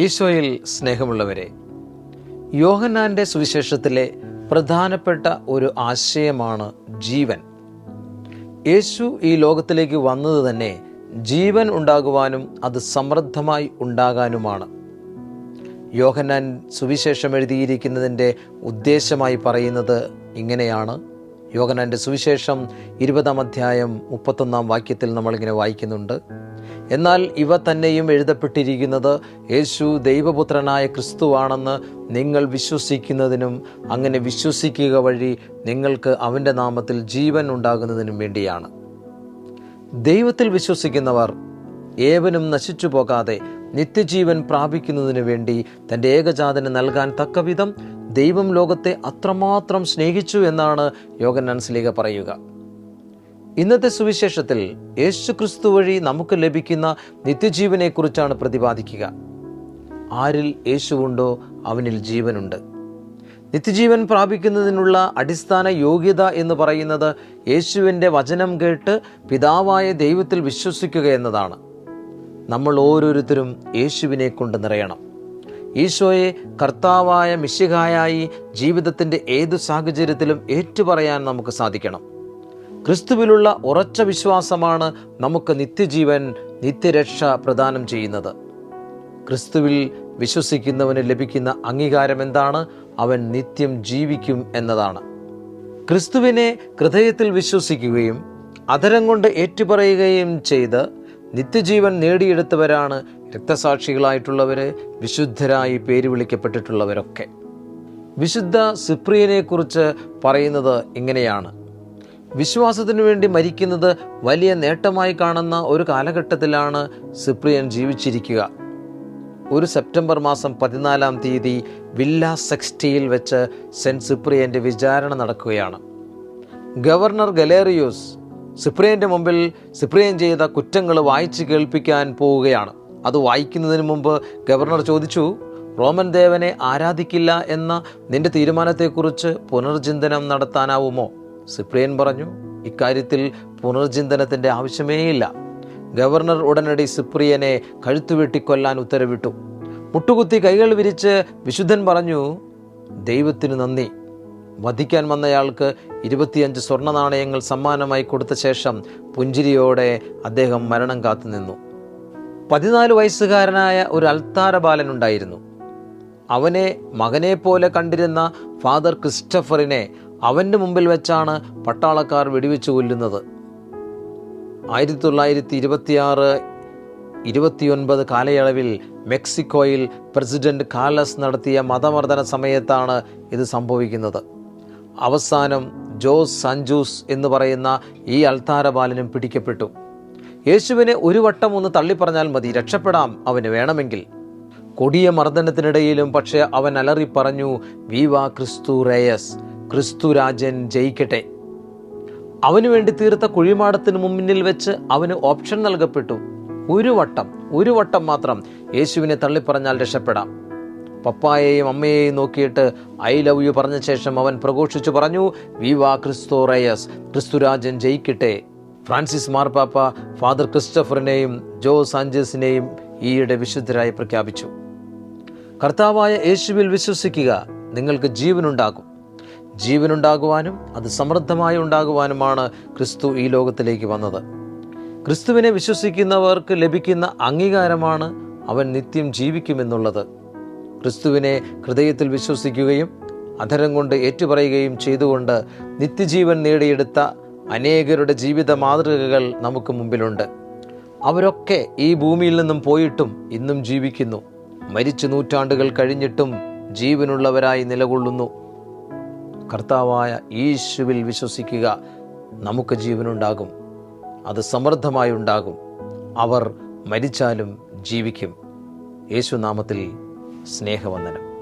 ഈശോയിൽ സ്നേഹമുള്ളവരെ യോഹനാന്റെ സുവിശേഷത്തിലെ പ്രധാനപ്പെട്ട ഒരു ആശയമാണ് ജീവൻ. യേശു ഈ ലോകത്തിലേക്ക് വന്നത് തന്നെ ജീവൻ ഉണ്ടാകുവാനും അത് സമൃദ്ധമായി ഉണ്ടാകാനുമാണ്. യോഹന്നാൻ സുവിശേഷം എഴുതിയിരിക്കുന്നതിന്റെ ഉദ്ദേശമായി പറയുന്നത് ഇങ്ങനെയാണ്. യോഹന്നാന്റെ സുവിശേഷം ഇരുപതാം അധ്യായം മുപ്പത്തൊന്നാം വാക്യത്തിൽ നമ്മളിങ്ങനെ വായിക്കുന്നുണ്ട്. എന്നാൽ ഇവ തന്നെയും എഴുതപ്പെട്ടിരിക്കുന്നത് യേശു ദൈവപുത്രനായ ക്രിസ്തുവാണെന്ന് നിങ്ങൾ വിശ്വസിക്കുന്നതിനും അങ്ങനെ വിശ്വസിക്കുക വഴി നിങ്ങൾക്ക് അവന്റെ നാമത്തിൽ ജീവൻ ഉണ്ടാകുന്നതിനും വേണ്ടിയാണ്. ദൈവത്തിൽ വിശ്വസിക്കുന്നവർ ഏവനും നശിച്ചു പോകാതെ നിത്യജീവൻ പ്രാപിക്കുന്നതിനു വേണ്ടി തന്റെ ഏകജാതന് നൽകാൻ തക്കവിധം ദൈവം ലോകത്തെ അത്രമാത്രം സ്നേഹിച്ചു എന്നാണ് യോഗന്നാൻ സ്ലീഗ പറയുക. ഇന്നത്തെ സുവിശേഷത്തിൽ യേശു ക്രിസ്തു വഴി നമുക്ക് ലഭിക്കുന്ന നിത്യജീവനെക്കുറിച്ചാണ് പ്രതിപാദിക്കുക. ആരിൽ യേശുവുണ്ടോ അവനിൽ ജീവനുണ്ട്. നിത്യജീവൻ പ്രാപിക്കുന്നതിനുള്ള അടിസ്ഥാന യോഗ്യത എന്ന് പറയുന്നത് യേശുവിന്റെ വചനം കേട്ട് പിതാവായ ദൈവത്തിൽ വിശ്വസിക്കുക എന്നതാണ്. നമ്മൾ ഓരോരുത്തരും യേശുവിനെ കൊണ്ട് നിറയണം. ഈശോയെ കർത്താവായ മിശിഹായായി ജീവിതത്തിന്റെ ഏതു സാഹചര്യത്തിലും ഏറ്റുപറയാൻ നമുക്ക് സാധിക്കണം. ക്രിസ്തുവിലുള്ള ഉറച്ച വിശ്വാസമാണ് നമുക്ക് നിത്യജീവൻ നിത്യരക്ഷ പ്രദാനം ചെയ്യുന്നത്. ക്രിസ്തുവിൽ വിശ്വസിക്കുന്നവന് ലഭിക്കുന്ന അംഗീകാരം എന്താണ്? അവൻ നിത്യം ജീവിക്കും എന്നതാണ്. ക്രിസ്തുവിനെ ഹൃദയത്തിൽ വിശ്വസിക്കുകയും അധരം കൊണ്ട് ഏറ്റുപറയുകയും ചെയ്ത് നിത്യജീവൻ നേടിയെടുത്തവരാണ് രക്തസാക്ഷികളായിട്ടുള്ളവര് വിശുദ്ധരായി പേര് വിളിക്കപ്പെട്ടിട്ടുള്ളവരൊക്കെ. വിശുദ്ധ സിപ്രിയനെക്കുറിച്ച് പറയുന്നത് ഇങ്ങനെയാണ്. വിശ്വാസത്തിനു വേണ്ടി മരിക്കുന്നത് വലിയ നേട്ടമായി കാണുന്ന ഒരു കാലഘട്ടത്തിലാണ് സിപ്രിയൻ ജീവിച്ചിരിക്കുക. ഒരു സെപ്റ്റംബർ മാസം പതിനാലാം തീയതി വില്ല സെക്സ്റ്റിയിൽ വെച്ച് സെന്റ് സിപ്രിയന്റെ വിചാരണ നടക്കുകയാണ്. ഗവർണർ ഗലേറിയോസ് സിപ്രിയന്റെ മുമ്പിൽ സിപ്രിയൻ ചെയ്ത കുറ്റങ്ങൾ വായിച്ച് കേൾപ്പിക്കാൻ പോവുകയാണ്. അത് വായിക്കുന്നതിന് മുമ്പ് ഗവർണർ ചോദിച്ചു റോമൻ ദേവനെ ആരാധിക്കില്ല എന്ന നിന്റെ തീരുമാനത്തെക്കുറിച്ച് പുനർചിന്തനം നടത്താനാവുമോ? സിപ്രിയൻ പറഞ്ഞു ഇക്കാര്യത്തിൽ പുനർചിന്തനത്തിന്റെ ആവശ്യമേയില്ല. ഗവർണർ ഉടനടി സിപ്രിയനെ കഴുത്തുവെട്ടിക്കൊല്ലാൻ ഉത്തരവിട്ടു. മുട്ടുകുത്തി കൈകൾ വിരിച്ച് വിശുദ്ധൻ പറഞ്ഞു ദൈവത്തിന് നന്ദി. വധിക്കാൻ വന്നയാൾക്ക് ഇരുപത്തിയഞ്ച് സ്വർണ നാണയങ്ങൾ സമ്മാനമായി കൊടുത്ത ശേഷം പുഞ്ചിരിയോടെ അദ്ദേഹം മരണം കാത്തുനിന്നു. പതിനാല് വയസ്സുകാരനായ ഒരു അൽത്താര ബാലനുണ്ടായിരുന്നു. അവനെ മകനെ പോലെ കണ്ടിരുന്ന ഫാദർ ക്രിസ്റ്റഫറിനെ അവന്റെ മുമ്പിൽ വെച്ചാണ് പട്ടാളക്കാർ വെടിവെച്ച് കൊല്ലുന്നത്. ആയിരത്തി തൊള്ളായിരത്തി ഇരുപത്തിയാറ് ഇരുപത്തിയൊൻപത് കാലയളവിൽ മെക്സിക്കോയിൽ പ്രസിഡന്റ് കാലസ് നടത്തിയ മതമർദ്ദന സമയത്താണ് ഇത് സംഭവിക്കുന്നത്. അവസാനം ജോസ് സഞ്ജൂസ് എന്ന് പറയുന്ന ഈ അൾത്താര ബാലനും പിടിക്കപ്പെട്ടു. യേശുവിനെ ഒരു വട്ടം ഒന്ന് തള്ളിപ്പറഞ്ഞാൽ മതി രക്ഷപ്പെടാം അവന് വേണമെങ്കിൽ. കൊടിയ മർദ്ദനത്തിനിടയിലും പക്ഷേ അവൻ അലറി പറഞ്ഞു വിവാ ക്രിസ്തു റേയസ് ക്രിസ്തു രാജൻ ജയിക്കട്ടെ. അവനു വേണ്ടി തീർത്ത കുഴിമാടത്തിന് മുന്നിൽ വെച്ച് അവന് ഓപ്ഷൻ നൽകപ്പെട്ടു. ഒരു വട്ടം ഒരു വട്ടം മാത്രം യേശുവിനെ തള്ളിപ്പറഞ്ഞാൽ രക്ഷപ്പെടാം. പപ്പായെയും അമ്മയെയും നോക്കിയിട്ട് ഐ ലവ് യു പറഞ്ഞ ശേഷം അവൻ പ്രഘോഷിച്ചു പറഞ്ഞു വിവാ ക്രിസ്തു റയസ് ക്രിസ്തുരാജൻ ജയിക്കട്ടെ. ഫ്രാൻസിസ് മാർപ്പാപ്പ ഫാദർ ക്രിസ്റ്റഫറിനെയും ജോ സാഞ്ചസിനെയും ഈയിടെ വിശുദ്ധരായി പ്രഖ്യാപിച്ചു. കർത്താവായ യേശുവിൽ വിശ്വസിക്കുക നിങ്ങൾക്ക് ജീവനുണ്ടാകും. ജീവനുണ്ടാകുവാനും അത് സമൃദ്ധമായി ഉണ്ടാകുവാനുമാണ് ക്രിസ്തു ഈ ലോകത്തിലേക്ക് വന്നത്. ക്രിസ്തുവിനെ വിശ്വസിക്കുന്നവർക്ക് ലഭിക്കുന്ന അംഗീകാരമാണ് അവൻ നിത്യം ജീവിക്കുമെന്നുള്ളത്. ക്രിസ്തുവിനെ ഹൃദയത്തിൽ വിശ്വസിക്കുകയും അധരം കൊണ്ട് ഏറ്റുപറയുകയും ചെയ്തുകൊണ്ട് നിത്യജീവൻ നേടിയെടുത്ത അനേകരുടെ ജീവിത മാതൃകകൾ നമുക്ക് മുമ്പിലുണ്ട്. അവരൊക്കെ ഈ ഭൂമിയിൽ നിന്നും പോയിട്ടും ഇന്നും ജീവിക്കുന്നു. മരിച്ചു നൂറ്റാണ്ടുകൾ കഴിഞ്ഞിട്ടും ജീവനുള്ളവരായി നിലകൊള്ളുന്നു. കർത്താവായ യേശുവിൽ വിശ്വസിക്കുക നമുക്ക് ജീവനുണ്ടാകും. അത് സമൃദ്ധമായി ഉണ്ടാകും. അവർ മരിച്ചാലും ജീവിക്കും. യേശുനാമത്തിൽ സ്നേഹവന്ദനം.